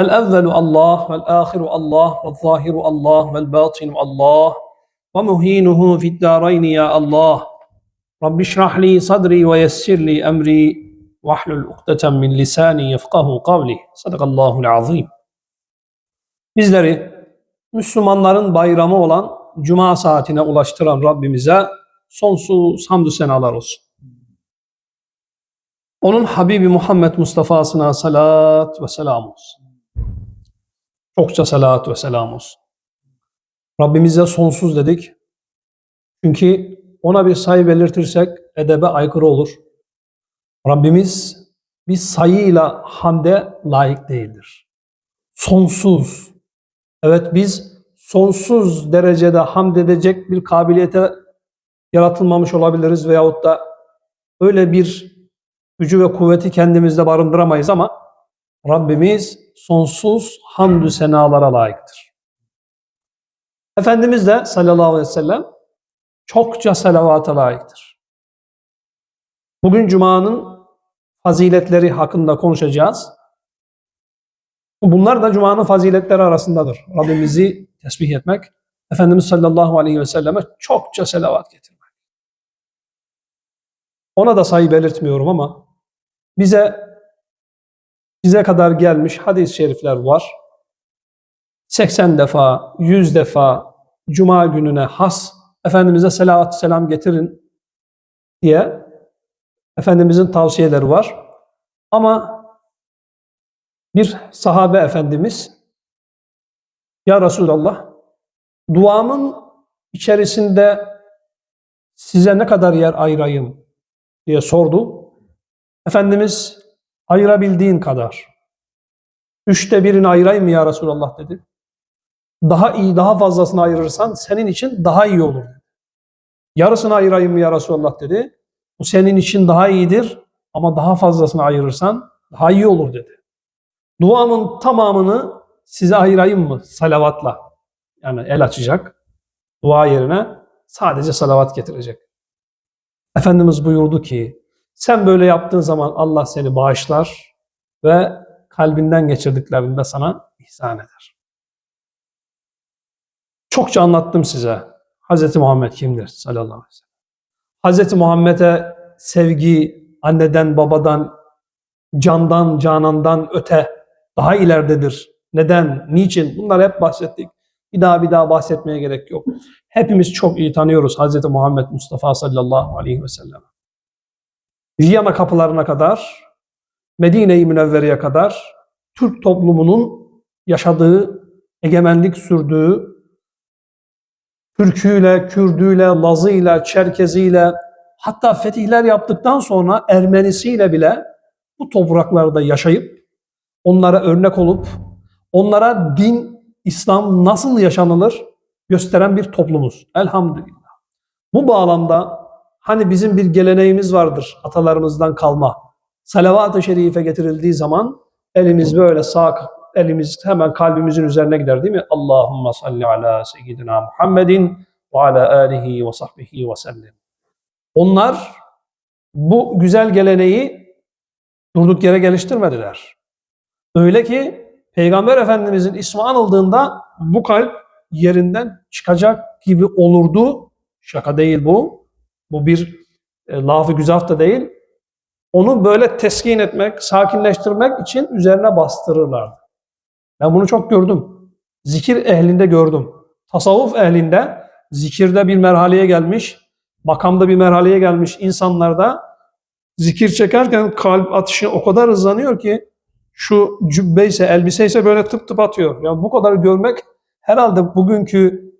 El-evvelu Allah, vel-ahiru Allah, vel-zahiru Allah, vel-batinu Allah, ve muhinuhu fid-darayni ya Allah. Rabbi şrah li sadri ve yessir li emri, ve ahlul ukdeten min lisani yefkahu kavli. Sadakallahu'l azim. Bizleri Müslümanların bayramı olan Cuma saatine ulaştıran Rabbimize sonsuz hamdü senalar olsun. Onun Habibi Muhammed Mustafa'sına salat ve selam olsun. Çokça salat ve selam olsun. Rabbimize sonsuz dedik. Çünkü ona bir sayı belirtirsek edebe aykırı olur. Rabbimiz bir sayıyla hamde layık değildir. Sonsuz. Evet biz sonsuz derecede hamd edecek bir kabiliyete yaratılmamış olabiliriz veyahut da öyle bir gücü ve kuvveti kendimizde barındıramayız ama Rabbimiz sonsuz hamdü senalara layıktır. Efendimiz de sallallahu aleyhi ve sellem çokça salavata layıktır. Bugün Cuma'nın faziletleri hakkında konuşacağız. Bunlar da Cuma'nın faziletleri arasındadır. Rabbimizi tesbih etmek, Efendimiz sallallahu aleyhi ve selleme çokça selavat getirmek. Ona da sayı belirtmiyorum ama bize bize kadar gelmiş hadis-i şerifler var. 80 defa, 100 defa Cuma gününe has Efendimiz'e selavat selam getirin diye Efendimiz'in tavsiyeleri var. Ama bir sahabe efendimiz Ya Resulallah duamın içerisinde size ne kadar yer ayırayım diye sordu. Efendimiz ayırabildiğin kadar. Üçte birini ayırayım mı ya Resulallah dedi. Daha iyi, daha fazlasını ayırırsan senin için daha iyi olur. Yarısını ayırayım mı ya Resulallah dedi. Bu senin için daha iyidir ama daha fazlasını ayırırsan daha iyi olur dedi. Duamın tamamını size ayırayım mı salavatla? Yani el açacak. Dua yerine sadece salavat getirecek. Efendimiz buyurdu ki sen böyle yaptığın zaman Allah seni bağışlar ve kalbinden geçirdiklerini de sana ihsan eder. Çokça anlattım size. Hz. Muhammed kimdir sallallahu aleyhi ve sellem. Hz. Muhammed'e sevgi anneden, babadan, candan, canandan öte daha ileridedir. Neden, niçin? Bunlar hep bahsettik. Bir daha bir daha bahsetmeye gerek yok. Hepimiz çok iyi tanıyoruz Hz. Muhammed Mustafa sallallahu aleyhi ve sellem. Viyana kapılarına kadar, Medine-i Münevvere'ye kadar Türk toplumunun yaşadığı, egemenlik sürdüğü, Türküyle, Kürdüyle, Lazıyla, Çerkeziyle, hatta fetihler yaptıktan sonra Ermenisiyle bile bu topraklarda yaşayıp, onlara örnek olup, onlara din, İslam nasıl yaşanılır gösteren bir toplumuz. Elhamdülillah. Bu bağlamda hani bizim bir geleneğimiz vardır atalarımızdan kalma. Salavat-ı şerife getirildiği zaman elimiz böyle sağ elimiz hemen kalbimizin üzerine gider değil mi? Allahumma salli ala seyyidina Muhammedin ve ala alihi ve sahbihi ve sellem. Onlar bu güzel geleneği durduk yere geliştirmediler. Öyle ki Peygamber Efendimizin ismi anıldığında bu kalp yerinden çıkacak gibi olurdu. Şaka değil bu. Bu bir e, lafı güzaf da değil. Onu böyle teskin etmek, sakinleştirmek için üzerine bastırırlardı. Ben bunu çok gördüm. Zikir ehlinde gördüm. Tasavvuf ehlinde zikirde bir merhaleye gelmiş, makamda bir merhaleye gelmiş insanlarda zikir çekerken kalp atışı o kadar hızlanıyor ki şu cübbeyse, elbiseyse böyle tıp tıp atıyor. Yani bu kadar görmek herhalde bugünkü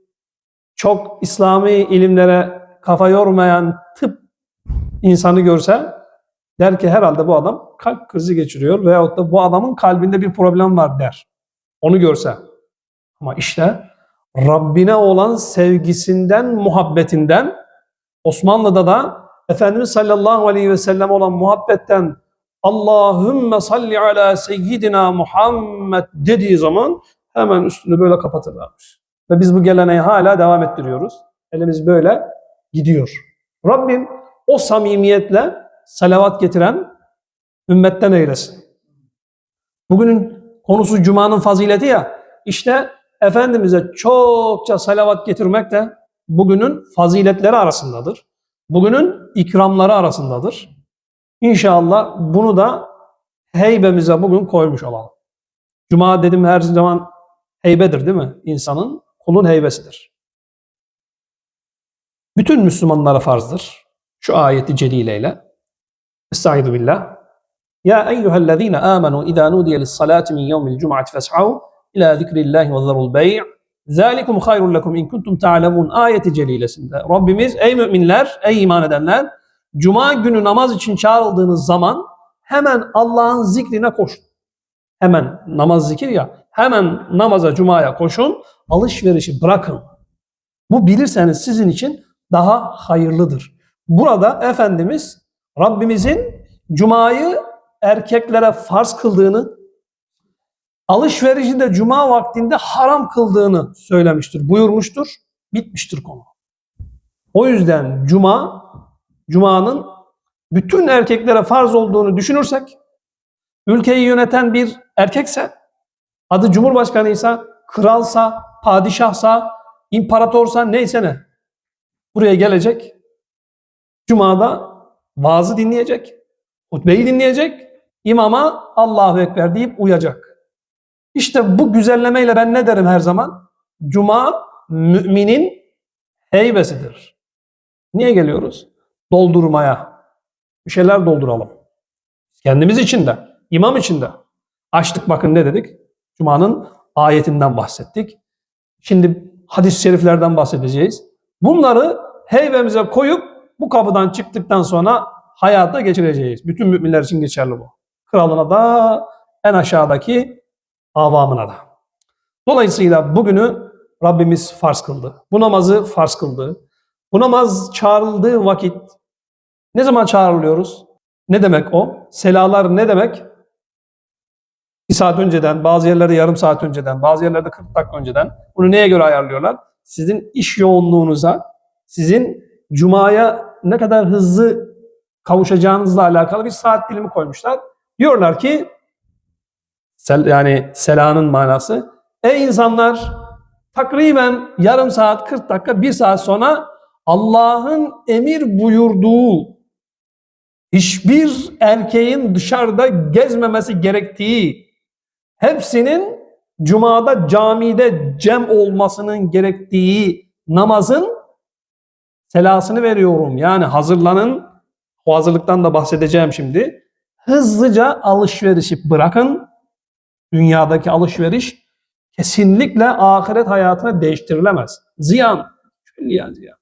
çok İslami ilimlere kafa yormayan tıp insanı görse Der ki herhalde bu adam kalp krizi geçiriyor veyahut da bu adamın kalbinde bir problem var der. Onu görse. Ama işte Rabbine olan sevgisinden, muhabbetinden Osmanlı'da da Efendimiz sallallahu aleyhi ve sellem olan muhabbetten Allahümme salli ala seyyidina Muhammed dediği zaman hemen üstünü böyle kapatırlarmış. Ve biz bu geleneği hala devam ettiriyoruz. Elimiz böyle gidiyor. Rabbim o samimiyetle salavat getiren ümmetten eylesin. Bugünün konusu Cuma'nın fazileti ya. İşte Efendimiz'e çokça salavat getirmek de bugünün faziletleri arasındadır. Bugünün ikramları arasındadır. İnşallah bunu da heybemize bugün koymuş olalım. Cuma dedim her zaman heybedir değil mi? İnsanın, kulun heybesidir. Bütün Müslümanlara farzdır. Şu ayeti celileyle. Estaizu billah. Ya eyyühellezine amenu idâ nudiye lissalâti min yevmil cum'ati fes'av ila zikrillahi ve zarul bey' Zalikum hayrun lekum in kuntum ta'lemun ayeti celilesinde Rabbimiz ey müminler, ey iman edenler Cuma günü namaz için çağrıldığınız zaman hemen Allah'ın zikrine koşun. Hemen namaz zikir ya. Hemen namaza, cumaya koşun. Alışverişi bırakın. Bu bilirseniz sizin için daha hayırlıdır. Burada Efendimiz Rabbimizin cumayı erkeklere farz kıldığını, alışverişi de cuma vaktinde haram kıldığını söylemiştir, buyurmuştur. Bitmiştir konu. O yüzden cuma, cumanın bütün erkeklere farz olduğunu düşünürsek, ülkeyi yöneten bir erkekse, adı cumhurbaşkanıysa, kralsa, padişahsa, imparatorsa neyse ne, buraya gelecek, cumada vaazı dinleyecek, hutbeyi dinleyecek, imama Allahu Ekber deyip uyacak. İşte bu güzellemeyle ben ne derim her zaman? Cuma müminin heybesidir. Niye geliyoruz? Doldurmaya. Bir şeyler dolduralım. Kendimiz için de, imam için de. Açtık bakın ne dedik? Cuma'nın ayetinden bahsettik. Şimdi hadis-i şeriflerden bahsedeceğiz. Bunları heybemize koyup bu kapıdan çıktıktan sonra hayata geçireceğiz. Bütün müminler için geçerli bu. Kralına da en aşağıdaki avamına da. Dolayısıyla bugünü Rabbimiz farz kıldı. Bu namazı farz kıldı. Bu namaz çağrıldığı vakit ne zaman çağrılıyoruz? Ne demek o? Selalar ne demek? Bir saat önceden, bazı yerlerde yarım saat önceden, bazı yerlerde 40 dakika önceden. Bunu neye göre ayarlıyorlar? Sizin iş yoğunluğunuza, sizin cumaya ne kadar hızlı kavuşacağınızla alakalı bir saat dilimi koymuşlar. Diyorlar ki sel, yani selanın manası ey insanlar takriben yarım saat 40 dakika bir saat sonra Allah'ın emir buyurduğu hiçbir erkeğin dışarıda gezmemesi gerektiği hepsinin cumada camide cem olmasının gerektiği namazın selasını veriyorum. Yani hazırlanın. O hazırlıktan da bahsedeceğim şimdi. Hızlıca alışverişi bırakın. Dünyadaki alışveriş kesinlikle ahiret hayatına değiştirilemez. Ziyan. Külliyen ziyan.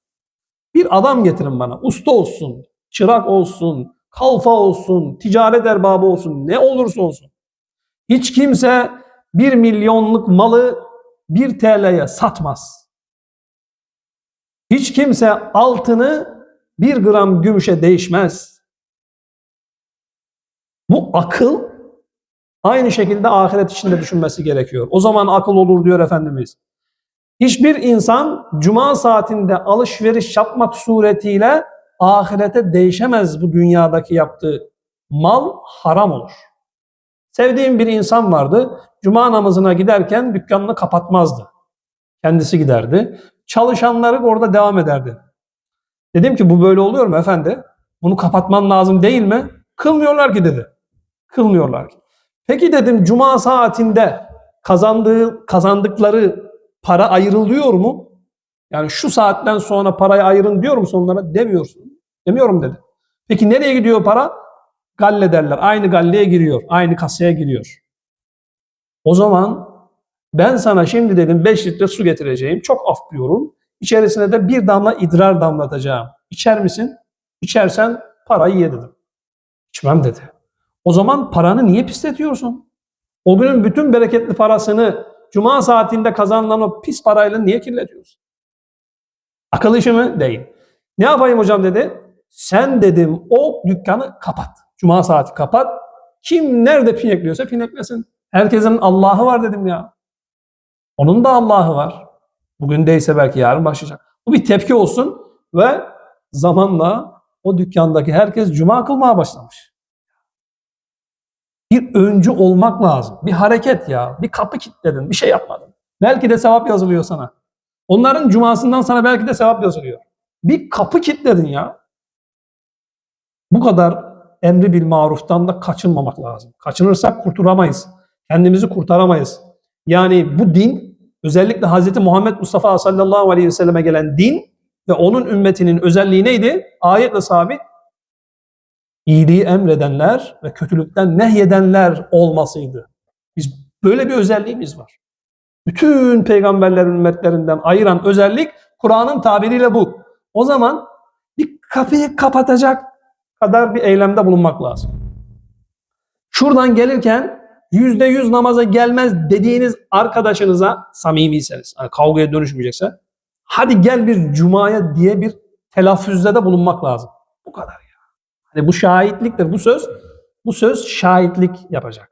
Bir adam getirin bana. Usta olsun, çırak olsun, kalfa olsun, ticaret erbabı olsun, ne olursa olsun. Hiç kimse bir milyonluk malı bir TL'ye satmaz. Hiç kimse altını bir gram gümüşe değişmez. Bu akıl aynı şekilde ahiret içinde düşünmesi gerekiyor. O zaman akıl olur diyor Efendimiz. Hiçbir insan cuma saatinde alışveriş yapmak suretiyle ahirete değişemez bu dünyadaki yaptığı. Mal haram olur. Sevdiğim bir insan vardı. Cuma namazına giderken dükkanını kapatmazdı. Kendisi giderdi. Çalışanları orada devam ederdi. Dedim ki bu böyle oluyor mu efendi? Bunu kapatman lazım değil mi? Kılmıyorlar ki dedi. Kılmıyorlar ki. Peki dedim cuma saatinde kazandığı kazandıkları para ayrılıyor mu? Yani şu saatten sonra parayı ayırın diyor musun onlara? Demiyorsun. Demiyorum dedi. Peki nereye gidiyor para? Galle derler. Aynı galleye giriyor. Aynı kasaya giriyor. O zaman ben sana şimdi dedim 5 litre su getireceğim. Çok af diyorum. İçerisine de bir damla idrar damlatacağım. İçer misin? İçersen parayı ye dedim. İçmem dedi. O zaman paranı niye pisletiyorsun? O günün bütün bereketli parasını cuma saatinde kazanılan o pis parayla niye kirletiyorsun? Akıl işi mi? Değil. Ne yapayım hocam dedi. Sen dedim o dükkanı kapat. Cuma saati kapat. Kim nerede pinekliyorsa pineklesin. Herkesin Allah'ı var dedim ya. Onun da Allah'ı var. Bugün değilse belki yarın başlayacak. Bu bir tepki olsun ve zamanla o dükkandaki herkes cuma kılmaya başlamış. Bir öncü olmak lazım. Bir hareket ya. Bir kapı kilitledin. Bir şey yapmadın. Belki de sevap yazılıyor sana. Onların cumasından sana belki de sevap yazılıyor. Bir kapı kilitledin ya. Bu kadar emri bil maruftan da kaçınmamak lazım. Kaçınırsak kurtulamayız. Kendimizi kurtaramayız. Yani bu din özellikle Hz. Muhammed Mustafa sallallahu aleyhi ve selleme gelen din ve onun ümmetinin özelliği neydi? Ayetle sabit. İyiliği emredenler ve kötülükten nehyedenler olmasıydı. Biz böyle bir özelliğimiz var. Bütün peygamberlerin ümmetlerinden ayıran özellik Kur'an'ın tabiriyle bu. O zaman bir kapıyı kapatacak kadar bir eylemde bulunmak lazım. Şuradan gelirken yüzde yüz namaza gelmez dediğiniz arkadaşınıza samimiyseniz, hani kavgaya dönüşmeyecekse hadi gel bir cumaya diye bir telaffuzda da bulunmak lazım. Bu kadar ya. Hani bu şahitliktir. Bu söz bu söz şahitlik yapacak.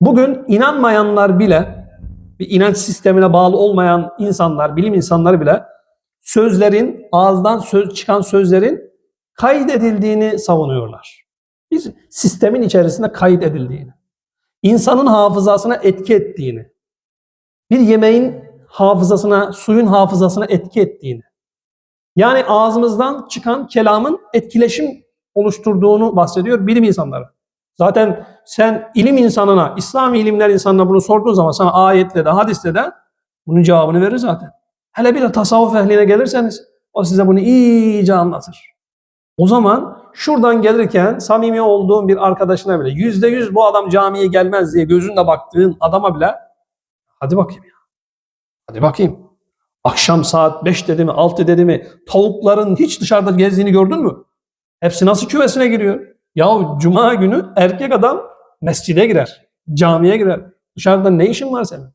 Bugün inanmayanlar bile bir inanç sistemine bağlı olmayan insanlar, bilim insanları bile sözlerin, ağızdan söz çıkan sözlerin kaydedildiğini savunuyorlar. Bir sistemin içerisinde kaydedildiğini, insanın hafızasına etki ettiğini, bir yemeğin hafızasına, suyun hafızasına etki ettiğini, yani ağzımızdan çıkan kelamın etkileşim oluşturduğunu bahsediyor bilim insanları. Zaten sen ilim insanına, İslam ilimler insanına bunu sorduğun zaman sana ayetle de hadisle de bunun cevabını verir zaten. Hele bir de tasavvuf ehline gelirseniz o size bunu iyice anlatır. O zaman şuradan gelirken samimi olduğun bir arkadaşına bile yüzde yüz bu adam camiye gelmez diye gözünle baktığın adama bile hadi bakayım ya. Hadi bakayım. Akşam saat 5 dedi mi 6 dedi mi tavukların hiç dışarıda gezdiğini gördün mü? Hepsi nasıl küvesine giriyor? Ya cuma günü erkek adam mescide girer, camiye girer. Dışarıda ne işin var senin?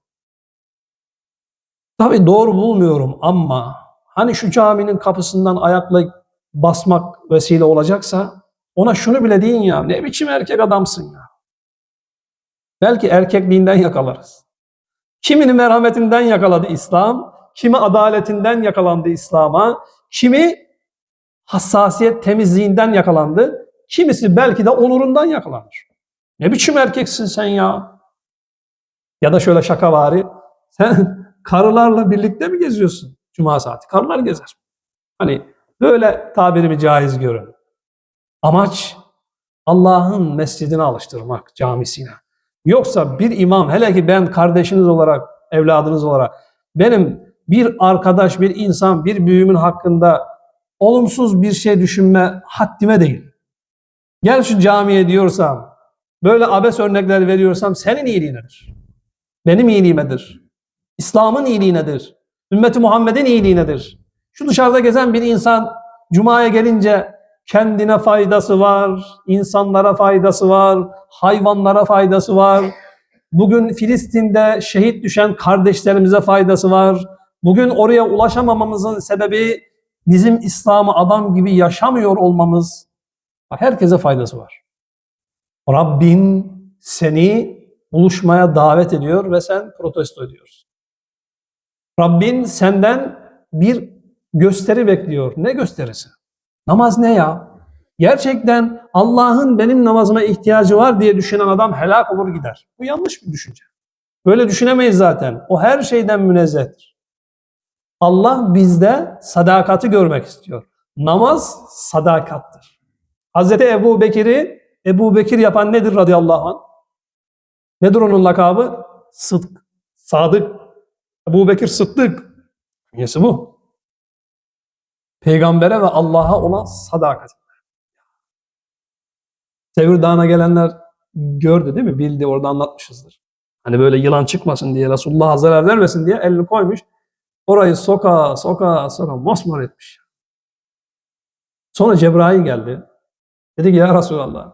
Tabii doğru bulmuyorum ama hani şu caminin kapısından ayakla basmak vesile olacaksa ona şunu bile deyin ya ne biçim erkek adamsın ya. Belki erkekliğinden yakalarız. Kimini merhametinden yakaladı İslam, kimi adaletinden yakalandı İslam'a, kimi hassasiyet temizliğinden yakalandı, kimisi belki de onurundan yakalanır. Ne biçim erkeksin sen ya? Ya da şöyle şakavari, sen karılarla birlikte mi geziyorsun cuma saati? Karılar gezer. Hani böyle tabirimi caiz görün. Amaç Allah'ın mescidine alıştırmak, camisine. Yoksa bir imam, hele ki ben kardeşiniz olarak, evladınız olarak, benim bir arkadaş, bir insan, bir büyüğümün hakkında olumsuz bir şey düşünme haddime değil. Gel şu camiye diyorsam, böyle abes örnekler veriyorsam senin iyiliğinedir. Benim iyiliğimedir. İslam'ın iyiliğinedir. Ümmeti Muhammed'in iyiliğinedir. Şu dışarıda gezen bir insan Cuma'ya gelince kendine faydası var, insanlara faydası var, hayvanlara faydası var. Bugün Filistin'de şehit düşen kardeşlerimize faydası var. Bugün oraya ulaşamamamızın sebebi bizim İslam'ı adam gibi yaşamıyor olmamız. Herkese faydası var. Rabbin seni buluşmaya davet ediyor ve sen protesto ediyorsun. Rabbin senden bir gösteri bekliyor. Ne gösterisi? Namaz ne ya? Gerçekten Allah'ın benim namazıma ihtiyacı var diye düşünen adam helak olur gider. Bu yanlış bir düşünce. Böyle düşünemeyiz zaten. O her şeyden münezzehtir. Allah bizde sadakati görmek istiyor. Namaz sadakattır. Hazreti Ebu Bekir'i Ebu Bekir yapan nedir radıyallahu anh? Nedir onun lakabı? Sıdk, sadık. Ebu Bekir Sıddık. Niyesi bu. Peygambere ve Allah'a olan sadakat. Sevir Dağı'na gelenler gördü değil mi? Bildi orada anlatmışızdır. Hani böyle yılan çıkmasın diye Resulullah'a zarar vermesin diye elini koymuş. Orayı soka soka soka mosmor etmiş. Sonra Cebrail geldi. Dedi ki ya Resulallah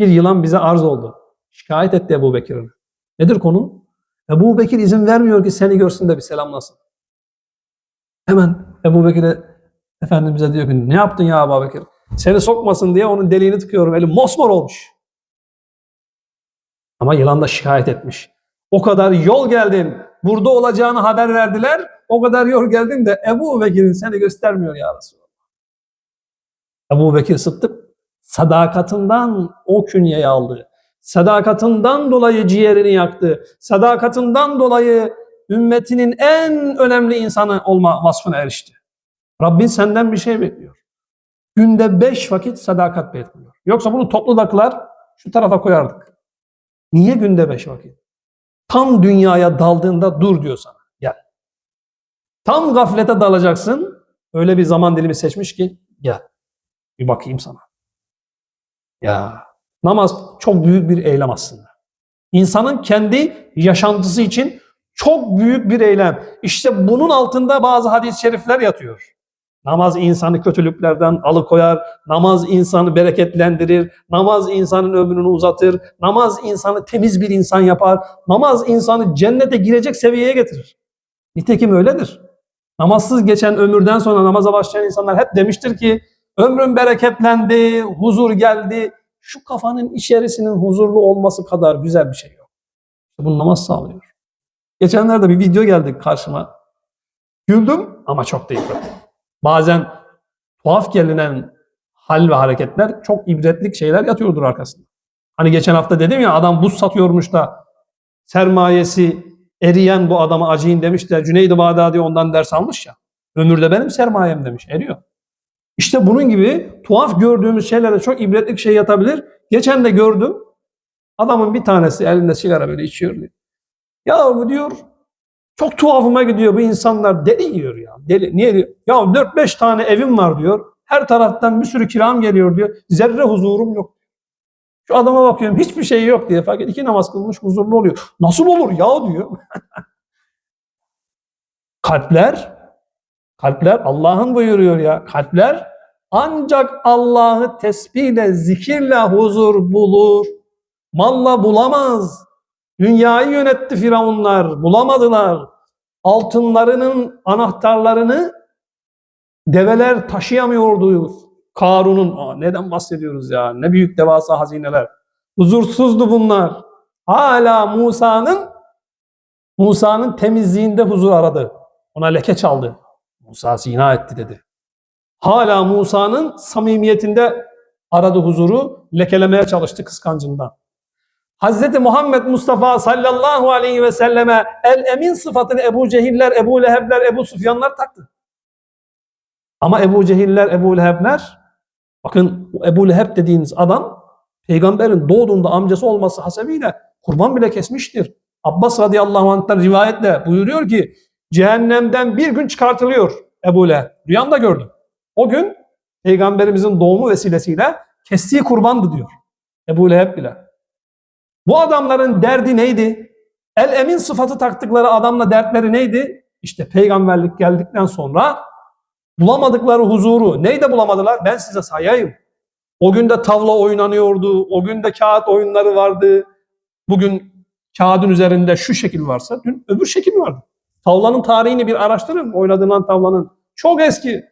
Bir yılan bize arz oldu. Şikayet etti Ebu Bekir'in. Nedir konu? Ebu Bekir izin vermiyor ki seni görsün de bir selamlasın. Hemen Ebu Bekir'e Efendimiz'e diyor ki ne yaptın ya Ebu Bekir? Seni sokmasın diye onun deliğini tıkıyorum. Eli mosmor olmuş. Ama yılan da şikayet etmiş. O kadar yol geldim. Burada olacağını haber verdiler. O kadar yol geldim de Ebu Bekir'in seni göstermiyor ya Resulallah. Ebu Bekir Sıddık sadakatından o künyeyi aldı. Sadakatından dolayı ciğerini yaktı. Sadakatından dolayı ümmetinin en önemli insanı olma vasfına erişti. Rabbin senden bir şey bekliyor. Günde beş vakit sadakat bekliyor. Yoksa bunu toplu da kılar, şu tarafa koyardık. Niye günde beş vakit? Tam dünyaya daldığında dur diyor sana. Gel. Tam gaflete dalacaksın. Öyle bir zaman dilimi seçmiş ki gel. Bir bakayım sana. Ya namaz çok büyük bir eylem aslında. İnsanın kendi yaşantısı için çok büyük bir eylem. İşte bunun altında bazı hadis-i şerifler yatıyor. Namaz insanı kötülüklerden alıkoyar, namaz insanı bereketlendirir, namaz insanın ömrünü uzatır, namaz insanı temiz bir insan yapar, namaz insanı cennete girecek seviyeye getirir. Nitekim öyledir. Namazsız geçen ömürden sonra namaza başlayan insanlar hep demiştir ki ömrüm bereketlendi, huzur geldi. Şu kafanın içerisinin huzurlu olması kadar güzel bir şey yok. Bunu namaz sağlıyor. Geçenlerde bir video geldi karşıma. Güldüm ama çok da yıprattım. Bazen tuhaf gelinen hal ve hareketler çok ibretlik şeyler yatıyordur arkasında. Hani geçen hafta dedim ya adam buz satıyormuş da sermayesi eriyen bu adama acıyın demişler. Cüneydi Bağdadi ondan ders almış ya. Ömürde benim sermayem demiş. Eriyor. İşte bunun gibi tuhaf gördüğümüz şeylere çok ibretlik şey yatabilir. Geçen de gördüm. Adamın bir tanesi elinde sigara böyle içiyor diyor. Ya bu diyor çok tuhafıma gidiyor bu insanlar deli yiyor ya. Deli. Niye diyor? Ya 4-5 tane evim var diyor. Her taraftan bir sürü kiram geliyor diyor. Zerre huzurum yok. Şu adama bakıyorum hiçbir şey yok diye. Fakat iki namaz kılmış huzurlu oluyor. Nasıl olur ya diyor. kalpler, kalpler Allah'ın buyuruyor ya. Kalpler ancak Allah'ı tesbihle, zikirle huzur bulur. Malla bulamaz. Dünyayı yönetti firavunlar, bulamadılar. Altınlarının anahtarlarını develer taşıyamıyordu. Karun'un, Aa, neden bahsediyoruz ya? Ne büyük devasa hazineler. Huzursuzdu bunlar. Hala Musa'nın Musa'nın temizliğinde huzur aradı. Ona leke çaldı. Musa zina etti dedi. Hala Musa'nın samimiyetinde aradı huzuru, lekelemeye çalıştı kıskancından. Hazreti Muhammed Mustafa sallallahu aleyhi ve selleme el emin sıfatını Ebu Cehiller, Ebu Lehebler, Ebu Süfyanlar taktı. Ama Ebu Cehiller, Ebu Lehebler bakın bu Ebu Leheb dediğiniz adam peygamberin doğduğunda amcası olması hasebiyle kurban bile kesmiştir. Abbas radıyallahu anh'tan rivayetle buyuruyor ki cehennemden bir gün çıkartılıyor Ebu Leheb. Rüyamda gördüm. O gün peygamberimizin doğumu vesilesiyle kestiği kurbandı diyor. Ebu Leheb bile. Bu adamların derdi neydi? El emin sıfatı taktıkları adamla dertleri neydi? İşte peygamberlik geldikten sonra bulamadıkları huzuru. Neyde bulamadılar? Ben size sayayım. O gün de tavla oynanıyordu. O gün de kağıt oyunları vardı. Bugün kağıdın üzerinde şu şekil varsa dün öbür şekil vardı. Tavlanın tarihini bir araştırın. Oynadığın tavlanın. Çok eski.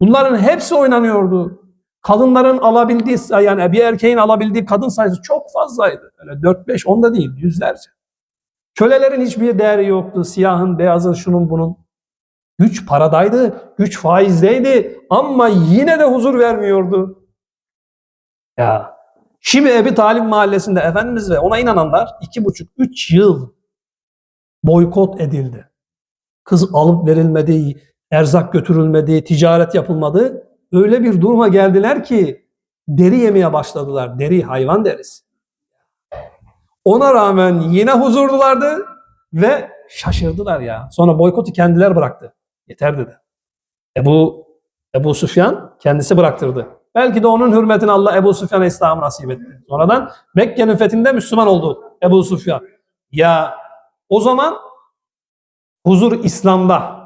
Bunların hepsi oynanıyordu. Kadınların alabildiği yani bir erkeğin alabildiği kadın sayısı çok fazlaydı. Öyle 4-5 onda değil yüzlerce. Kölelerin hiçbir değeri yoktu. Siyahın, beyazın, şunun bunun. Güç paradaydı, güç faizdeydi ama yine de huzur vermiyordu. Ya şimdi Ebi Talib mahallesinde Efendimiz ve ona inananlar iki buçuk, üç yıl boykot edildi. Kız alıp verilmedi, erzak götürülmedi, ticaret yapılmadı öyle bir duruma geldiler ki deri yemeye başladılar. Deri, hayvan derisi. Ona rağmen yine huzurdulardı ve şaşırdılar ya. Sonra boykotu kendiler bıraktı. Yeter dedi. Ebu, Ebu Süfyan kendisi bıraktırdı. Belki de onun hürmetine Allah Ebu Süfyan'a İslam'ı nasip etti. Sonradan Mekke'nin fethinde Müslüman oldu Ebu Süfyan. Ya o zaman huzur İslam'da.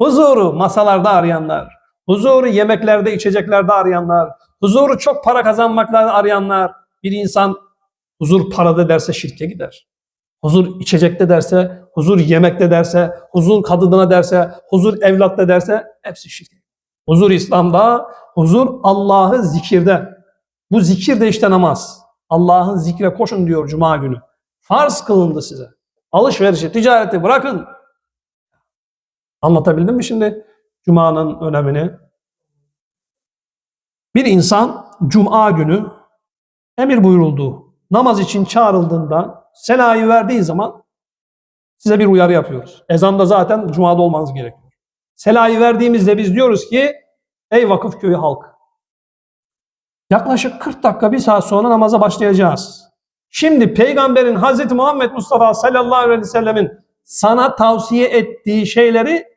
Huzuru masalarda arayanlar, huzuru yemeklerde, içeceklerde arayanlar, huzuru çok para kazanmaklarda arayanlar, bir insan huzur parada derse şirke gider. Huzur içecekte derse, huzur yemekte derse, huzur kadına derse, huzur evlatta derse hepsi şirke. Huzur İslam'da, huzur Allah'ı zikirde. Bu zikir de işte namaz. Allah'ın zikre koşun diyor Cuma günü. Farz kılındı size. Alışverişi, ticareti bırakın. Anlatabildim mi şimdi Cuma'nın önemini? Bir insan Cuma günü emir buyurulduğu namaz için çağrıldığında selayı verdiği zaman size bir uyarı yapıyoruz. Ezanda zaten Cuma'da olmanız gerekiyor. Selayı verdiğimizde biz diyoruz ki ey vakıf köyü halk yaklaşık 40 dakika bir saat sonra namaza başlayacağız. Şimdi peygamberin Hazreti Muhammed Mustafa sallallahu aleyhi ve sellemin sana tavsiye ettiği şeyleri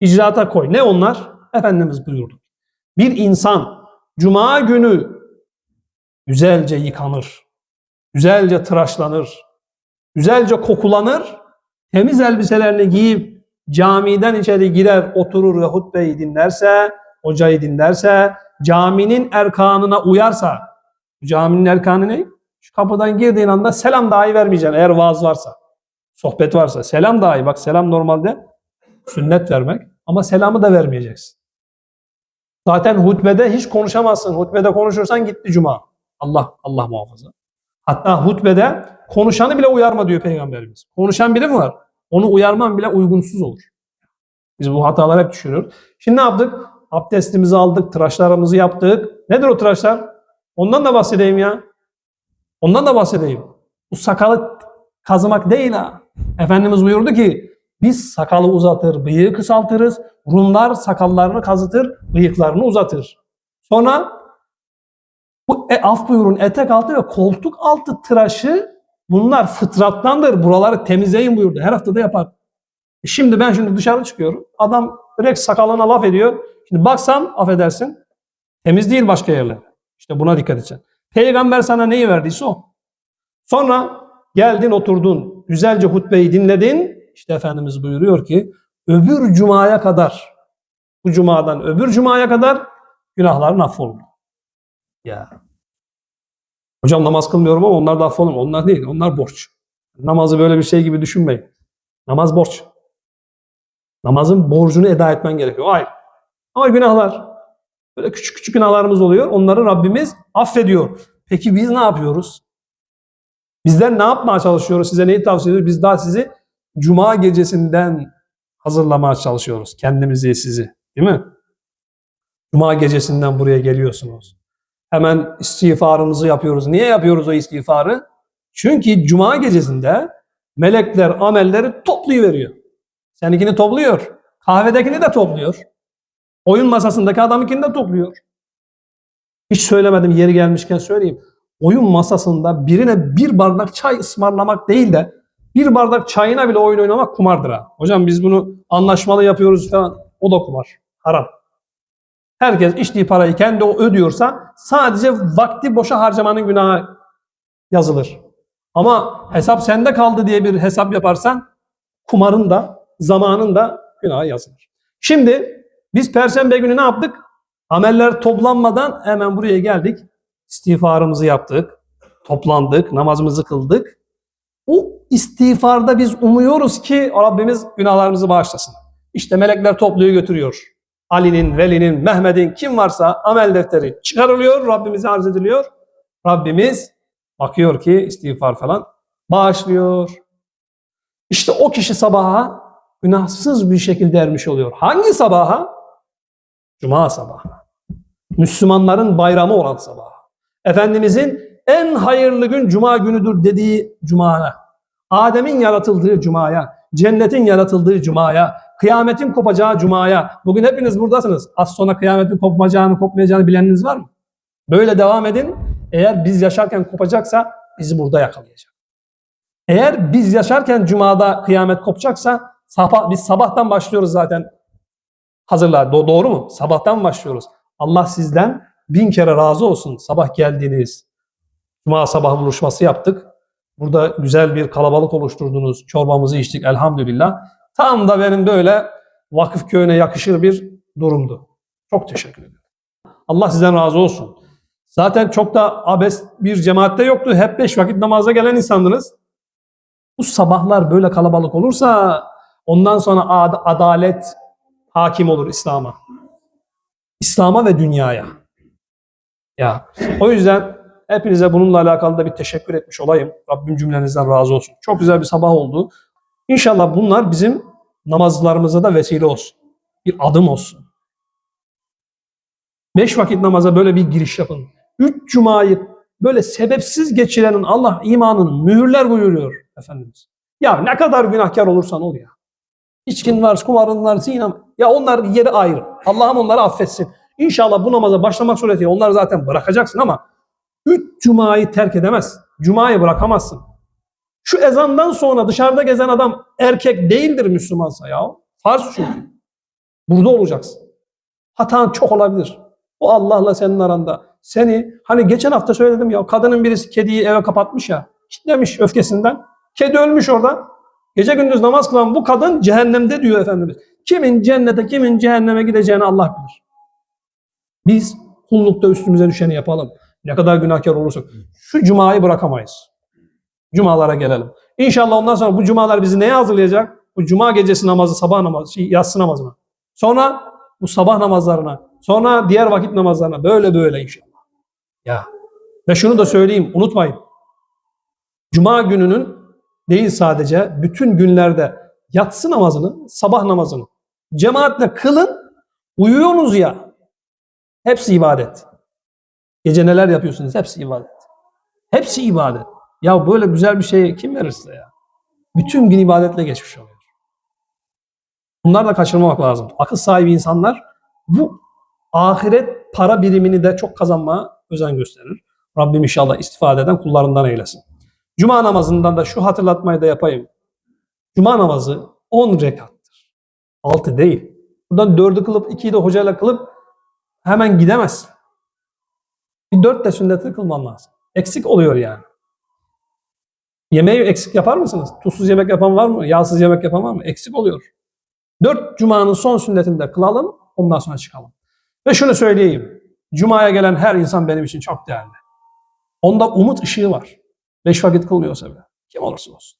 icraata koy. Ne onlar? Efendimiz buyurdu. Bir insan cuma günü güzelce yıkanır, güzelce tıraşlanır, güzelce kokulanır, temiz elbiselerini giyip camiden içeri girer, oturur ve hutbeyi dinlerse, hocayı dinlerse, caminin erkanına uyarsa, caminin erkanı ne? Şu kapıdan girdiğin anda selam dahi vermeyeceksin eğer vaaz varsa. Sohbet varsa. Selam dahi. Bak selam normalde sünnet vermek. Ama selamı da vermeyeceksin. Zaten hutbede hiç konuşamazsın. Hutbede konuşursan gitti cuma. Allah Allah muhafaza. Hatta hutbede konuşanı bile uyarma diyor Peygamberimiz. Konuşan biri mi var? Onu uyarman bile uygunsuz olur. Biz bu hatalar hep düşürüyoruz. Şimdi ne yaptık? Abdestimizi aldık, tıraşlarımızı yaptık. Nedir o tıraşlar? Ondan da bahsedeyim ya. Ondan da bahsedeyim. Bu sakalı kazımak değil ha. Efendimiz buyurdu ki biz sakalı uzatır, bıyığı kısaltırız. Rumlar sakallarını kazıtır, bıyıklarını uzatır. Sonra bu e, af buyurun etek altı ve koltuk altı tıraşı bunlar fıtrattandır. Buraları temizleyin buyurdu. Her hafta da yapar. E şimdi ben şimdi dışarı çıkıyorum. Adam direkt sakalına laf ediyor. Şimdi baksam affedersin temiz değil başka yerler. İşte buna dikkat edeceksin. Peygamber sana neyi verdiyse o. Sonra geldin oturdun, güzelce hutbeyi dinledin. İşte Efendimiz buyuruyor ki öbür cumaya kadar, bu cumadan öbür cumaya kadar günahların affolur. Ya. Hocam namaz kılmıyorum ama onlar da affolur. Onlar değil, onlar borç. Namazı böyle bir şey gibi düşünmeyin. Namaz borç. Namazın borcunu eda etmen gerekiyor. Hayır. Ama günahlar, böyle küçük küçük günahlarımız oluyor. Onları Rabbimiz affediyor. Peki biz ne yapıyoruz? Bizler ne yapmaya çalışıyoruz? Size neyi tavsiye ediyoruz? Biz daha sizi Cuma gecesinden hazırlamaya çalışıyoruz. Kendimizi, sizi. Değil mi? Cuma gecesinden buraya geliyorsunuz. Hemen istiğfarımızı yapıyoruz. Niye yapıyoruz o istiğfarı? Çünkü Cuma gecesinde melekler amelleri toplayıveriyor. Seninkini topluyor. Kahvedekini de topluyor. Oyun masasındaki adamınkini de topluyor. Hiç söylemedim yeri gelmişken söyleyeyim. Oyun masasında birine bir bardak çay ısmarlamak değil de bir bardak çayına bile oyun oynamak kumardır ha. Hocam biz bunu anlaşmalı yapıyoruz falan. O da kumar. Haram. Herkes içtiği parayı kendi o ödüyorsa sadece vakti boşa harcamanın günahı yazılır. Ama hesap sende kaldı diye bir hesap yaparsan kumarın da zamanın da günahı yazılır. Şimdi biz perşembe günü ne yaptık? Ameller toplanmadan hemen buraya geldik. İstiğfarımızı yaptık. Toplandık, namazımızı kıldık. O istiğfarda biz umuyoruz ki Rabbimiz günahlarımızı bağışlasın. İşte melekler topluyor götürüyor. Ali'nin, Veli'nin, Mehmet'in kim varsa amel defteri çıkarılıyor, Rabbimize arz ediliyor. Rabbimiz bakıyor ki istiğfar falan bağışlıyor. İşte o kişi sabaha günahsız bir şekilde ermiş oluyor. Hangi sabaha? Cuma sabahı. Müslümanların bayramı olan sabah. Efendimizin en hayırlı gün cuma günüdür dediği cumaya. Adem'in yaratıldığı cumaya, cennetin yaratıldığı cumaya, kıyametin kopacağı cumaya. Bugün hepiniz buradasınız. Az sonra kıyametin kopmayacağını, kopmayacağını bileniniz var mı? Böyle devam edin. Eğer biz yaşarken kopacaksa bizi burada yakalayacak. Eğer biz yaşarken cumada kıyamet kopacaksa sabah, biz sabahtan başlıyoruz zaten hazırlar. Do- doğru mu? Sabahtan başlıyoruz. Allah sizden bin kere razı olsun. Sabah geldiniz. Cuma sabah buluşması yaptık. Burada güzel bir kalabalık oluşturdunuz. Çorbamızı içtik elhamdülillah. Tam da benim böyle vakıf köyüne yakışır bir durumdu. Çok teşekkür ederim. Allah sizden razı olsun. Zaten çok da abes bir cemaatte yoktu. Hep beş vakit namaza gelen insandınız. Bu sabahlar böyle kalabalık olursa ondan sonra ad- adalet hakim olur İslam'a. İslam'a ve dünyaya. Ya o yüzden hepinize bununla alakalı da bir teşekkür etmiş olayım. Rabbim cümlenizden razı olsun. Çok güzel bir sabah oldu. İnşallah bunlar bizim namazlarımıza da vesile olsun. Bir adım olsun. Beş vakit namaza böyle bir giriş yapın. Üç cumayı böyle sebepsiz geçirenin Allah imanını mühürler buyuruyor Efendimiz. Ya ne kadar günahkar olursan ol ya. İçkin var, kumarın var, zina. Ya onlar yeri ayrı. Allah'ım onları affetsin. İnşallah bu namaza başlamak suretiyle onları zaten bırakacaksın ama üç cumayı terk edemezsin. Cumayı bırakamazsın. Şu ezandan sonra dışarıda gezen adam erkek değildir Müslümansa ya. Farz çünkü. Burada olacaksın. Hatan çok olabilir. O Allah'la senin aranda. Seni hani geçen hafta söyledim ya kadının birisi kediyi eve kapatmış ya. Kitlemiş öfkesinden. Kedi ölmüş orada. Gece gündüz namaz kılan bu kadın cehennemde diyor Efendimiz. Kimin cennete kimin cehenneme gideceğini Allah bilir. Biz kullukta üstümüze düşeni yapalım. Ne kadar günahkar olursak. Şu cumayı bırakamayız. Cumalara gelelim. İnşallah ondan sonra bu cumalar bizi neye hazırlayacak? Bu cuma gecesi namazı, sabah namazı, şey, yatsı namazına. Sonra bu sabah namazlarına. Sonra diğer vakit namazlarına. Böyle böyle inşallah. Ya. Ve şunu da söyleyeyim, unutmayın. Cuma gününün değil sadece bütün günlerde yatsı namazını, sabah namazını cemaatle kılın. Uyuyorsunuz ya. Hepsi ibadet. Gece neler yapıyorsunuz? Hepsi ibadet. Hepsi ibadet. Ya böyle güzel bir şey kim verir size ya? Bütün gün ibadetle geçmiş oluyor. Bunlar da kaçırmamak lazım. Akıl sahibi insanlar bu ahiret para birimini de çok kazanmaya özen gösterir. Rabbim inşallah istifade eden kullarından eylesin. Cuma namazından da şu hatırlatmayı da yapayım. Cuma namazı 10 rekattır. 6 değil. Buradan 4'ü kılıp 2'yi de hocayla kılıp hemen gidemezsin. Bir 4 de sünnetini kılman lazım. Eksik oluyor yani. Yemeği eksik yapar mısınız? Tuzsuz yemek yapan var mı? Yağsız yemek yapan var mı? Eksik oluyor. Dört Cuma'nın son sünnetini de kılalım, ondan sonra çıkalım. Ve şunu söyleyeyim. Cuma'ya gelen her insan benim için çok değerli. Onda umut ışığı var. Beş vakit kılmıyorsa bile. Kim olursa olsun.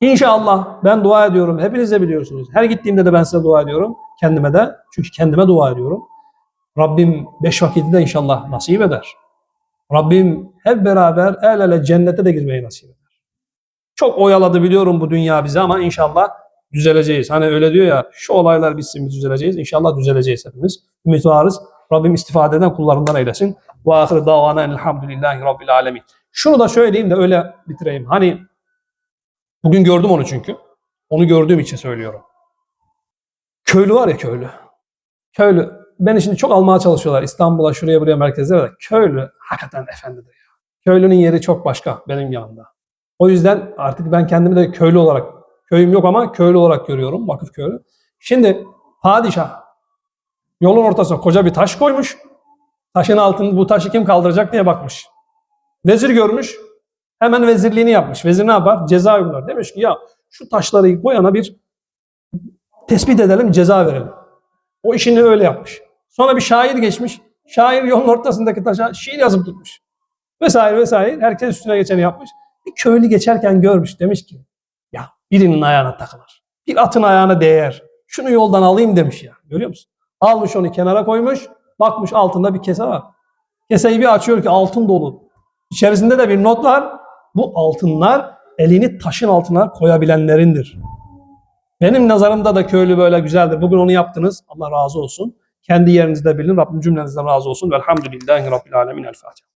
İnşallah ben dua ediyorum. Hepiniz de biliyorsunuz. Her gittiğimde de ben size dua ediyorum. Kendime de. Çünkü kendime dua ediyorum. Rabbim beş vakiti de inşallah nasip eder. Rabbim hep beraber el ele cennete de girmeyi nasip eder. Çok oyaladı biliyorum bu dünya bizi ama inşallah düzeleceğiz. Hani öyle diyor ya şu olaylar bitsin biz düzeleceğiz. İnşallah düzeleceğiz hepimiz. Ümit varız. Rabbim istifade eden kullarından eylesin. Ve ahir davana elhamdülillahi rabbil alemin. Şunu da söyleyeyim de öyle bitireyim. Hani bugün gördüm onu çünkü. Onu gördüğüm için söylüyorum. Köylü var ya köylü. Köylü. Beni şimdi çok almaya çalışıyorlar. İstanbul'a şuraya buraya merkezlere de. Köylü hakikaten efendidir ya. Köylünün yeri çok başka benim yanımda. O yüzden artık ben kendimi de köylü olarak, köyüm yok ama köylü olarak görüyorum, vakıf köylü. Şimdi padişah yolun ortasına koca bir taş koymuş. Taşın altında bu taşı kim kaldıracak diye bakmış. Vezir görmüş, hemen vezirliğini yapmış. Vezir ne yapar? Ceza uygular. Demiş ki ya şu taşları koyana bir tespit edelim, ceza verelim. O işini öyle yapmış. Sonra bir şair geçmiş. Şair yolun ortasındaki taşa şiir yazıp tutmuş. Vesaire vesaire. Herkes üstüne geçeni yapmış. Bir köylü geçerken görmüş. Demiş ki ya birinin ayağına takılır. Bir atın ayağına değer. Şunu yoldan alayım demiş ya. Görüyor musun? Almış onu kenara koymuş. Bakmış altında bir kese var. Keseyi bir açıyor ki altın dolu. İçerisinde de bir not var. Bu altınlar elini taşın altına koyabilenlerindir. Benim nazarımda da köylü böyle güzeldir. Bugün onu yaptınız. Allah razı olsun. Kendi yerinizde bilin. Rabbim cümlenizden razı olsun. Velhamdülillahi Rabbil Alemin. El Fatiha.